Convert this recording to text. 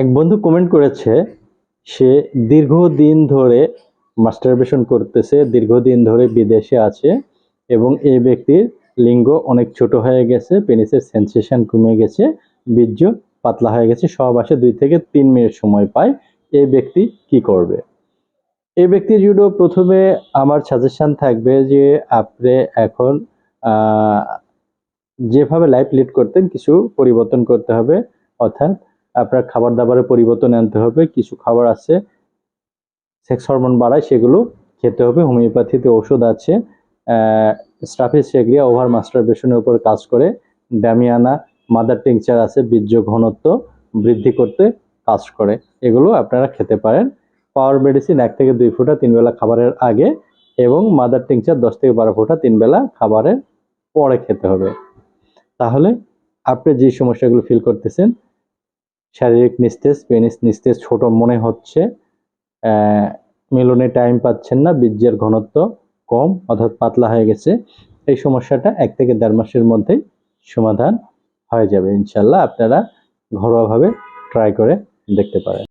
এক বন্ধু কমেন্ট করেছে, সে দীর্ঘদিন ধরে মাস্টারবেশন করতেছে, দীর্ঘদিন ধরে বিদেশে আছে এবং এই ব্যক্তির লিঙ্গ অনেক ছোট হয়ে গেছে পেনিসের সেন্সেশন কমে গেছে, বীর্য পাতলা হয়ে গেছে, সব আসে দুই থেকে তিন মিনিট সময় পায়, এই ব্যক্তি কি করবে? এই ব্যক্তির জন্য প্রথমে আমার সাজেশন থাকবে যে আপনি এখন যেভাবে লাইফ লিড করতেন কিছু পরিবর্তন করতে হবে, অর্থাৎ আপনার খাবার দাবারে পরিবর্তন আনতে হবে, কিছু খাবার আছে সেক্স হরমোন বাড়ায় সেগুলো খেতে হবে, হোমিওপ্যাথিতে ওষুধ আছে স্টাফিস সেগ্রিয়া ওভার মাস্টারবেশনের উপর কাজ করে, ড্যামিয়ানা, মাদার টিংচার আছে, বীর্য ঘনত্ব বৃদ্ধি করতে কাজ করে, এগুলো আপনারা খেতে পারেন। পাওয়ার মেডিসিন এক থেকে দুই ফুটা তিন বেলা খাবারের আগে এবং মাদার টিংচার দশ থেকে বারো ফুটা তিন বেলা খাবারের পরে খেতে হবে। তাহলে আপনি যে সমস্যাগুলো ফিল করতেছেন শারীরিক নিস্তেজ, পেনিস নিস্তেজ ছোট মনে হচ্ছে। মিলনে টাইম পাচ্ছেন না, বীর্যের ঘনত্ব কম, অর্থাৎ পাতলা হয়ে গেছে। এই সমস্যাটা এক থেকে দেড় মাসের মধ্যেই সমাধান হয়ে যাবে, ইনশাল্লাহ। আপনারা ঘরোয়াভাবে ট্রাই করে দেখতে পারেন।